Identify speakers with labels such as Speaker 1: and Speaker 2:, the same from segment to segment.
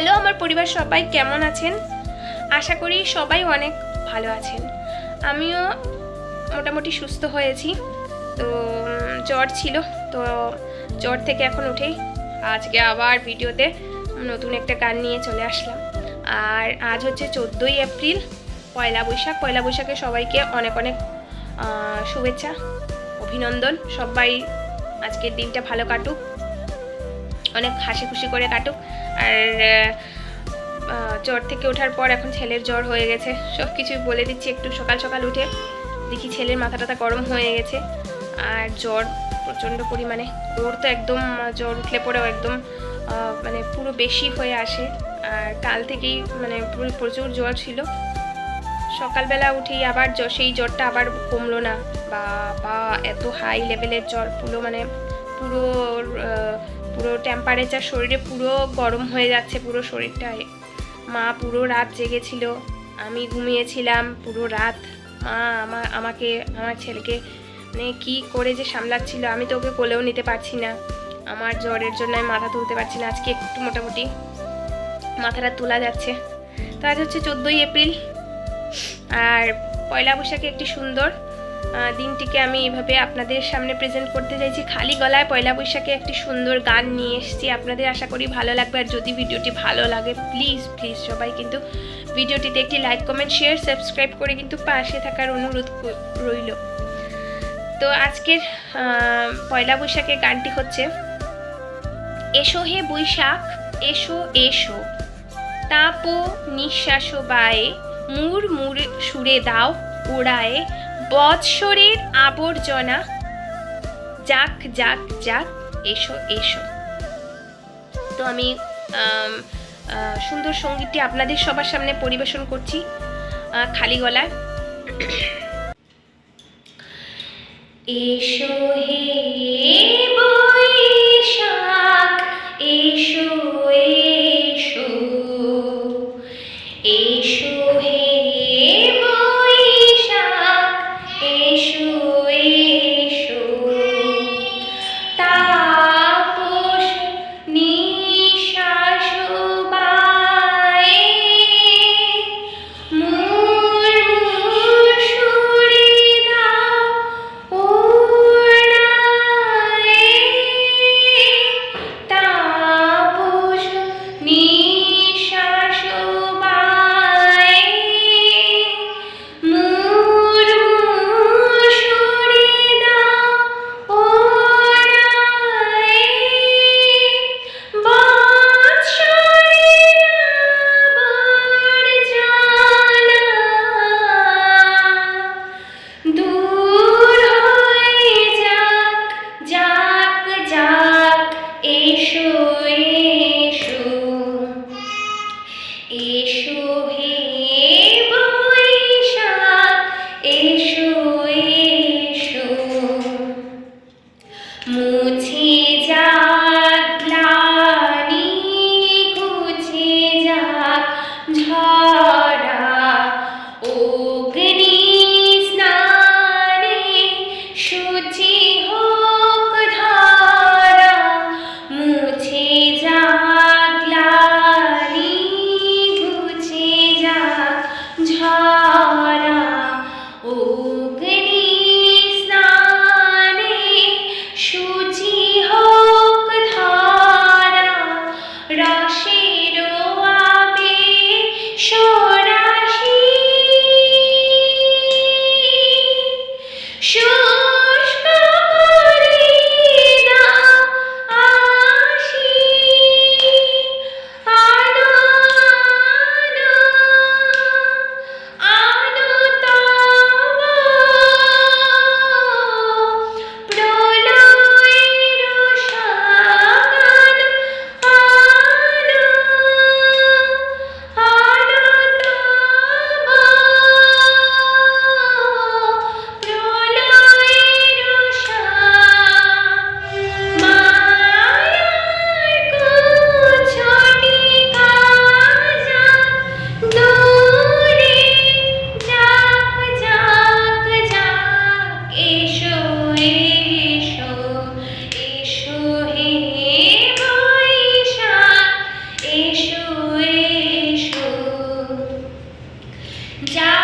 Speaker 1: Hello, আমার পরিবার সবাই কেমন আছেন? আশা করি সবাই অনেক ভালো আছেন। আমিও মোটামুটি সুস্থ হয়েছি। তো জ্বর ছিল, তো জ্বর থেকে এখন উঠেই আজকে আবার ভিডিওতে নতুন একটা গান নিয়ে চলে আসলাম। আর আজ হচ্ছে চোদ্দোই এপ্রিল, পয়লা বৈশাখ। পয়লা বৈশাখে সবাইকে অনেক অনেক শুভেচ্ছা, অভিনন্দন। সবাই আজকের দিনটা ভালো কাটুক। অনেক হাসি খুশি করে কাটুক। আর জ্বর থেকে ওঠার পর এখন ছেলের জ্বর হয়ে গেছে। সব কিছুই বলে দিচ্ছি একটু সকাল সকাল উঠে। দেখি ছেলের মাথা টাথা গরম হয়ে গেছে। আর জ্বর প্রচণ্ড পরিমাণে। ওর তো একদম জ্বর উঠলে পরেও একদম মানে পুরো বেশি হয়ে আসে। আর কাল থেকেই মানে পুরো প্রচুর জ্বর ছিল। সকালবেলা উঠেই আবার জ্বর সেই জ্বরটা আবার কমলো না। বা বা এত হাই লেভেলের জ্বর, পুরো মানে পুরো পুরো টেম্পারেচার শরীরে পুরো গরম হয়ে যাচ্ছে, পুরো শরীরটায়। মা পুরো রাত জেগেছিল। আমি ঘুমিয়েছিলাম পুরো রাত। মা আমার, আমাকে, আমার ছেলেকে মানে কী করে যে সামলাচ্ছিল আমি তো ওকে কোলেও নিতে পারছি না। আমার জ্বরের জন্য আমি মাথা তুলতে পারছি না। আজকে একটু মোটামুটি মাথাটা তোলা যাচ্ছে। তো আজ হচ্ছে চোদ্দোই এপ্রিল। আর পয়লা বৈশাখে একটি সুন্দর দিনটিকে আমি এভাবে আপনাদের সামনে প্রেজেন্ট করতে চাইছি। খালি গলায় পয়লা বৈশাখে একটি সুন্দর গান নিয়ে এসেছি। আপনাদের আশা করি ভালো লাগবে। আর যদি ভিডিওটি ভালো লাগে প্লিজ প্লিজ সবাই কিন্তু ভিডিওটিতে একটি লাইক কমেন্ট শেয়ার সাবস্ক্রাইব করে কিন্তু পাশে থাকার অনুরোধ রইল। তো আজকের পয়লা বৈশাখের গানটি হচ্ছে, এসো হে বৈশাখ, এসো এসো। তাপ নিঃশ্বাস বায়ে মুর মুর সুরে দাও, ওড়ায়ে বৎসরের আবর্জনা। যাক যাক যাক, এসো এসো। তো আমি সুন্দর সঙ্গীতটি আপনাদের সবার সামনে পরিবেশন করছি খালি গলায়। এসো হে যা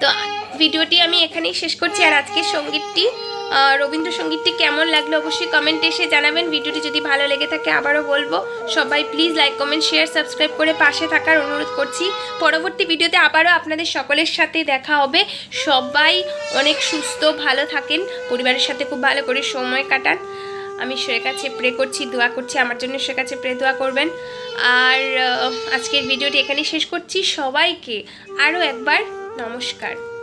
Speaker 1: তো ভিডিওটি আমি এখানেই শেষ করছি আর আজকের সঙ্গীতটি রবীন্দ্রসঙ্গীতটি কেমন লাগল অবশ্যই কমেন্টে এসে জানাবেন। ভিডিওটি যদি ভালো লেগে থাকে আবারও বলব, সবাই please like comment share subscribe করে পাশে থাকার অনুরোধ করছি। পরবর্তী ভিডিওতে আবারও আপনাদের সকলের সাথে দেখা হবে। সবাই অনেক সুস্থ, ভালো থাকেন। পরিবারের সাথে খুব ভালো করে সময় কাটান। আমি ঈশ্বরের কাছে প্রে করছি, দোয়া করছি, আমার জন্য ঈশ্বরের কাছে প্রে দোয়া করবেন। আর আজকের ভিডিওটি এখানেই শেষ করছি। সবাইকে আরও একবার নমস্কার।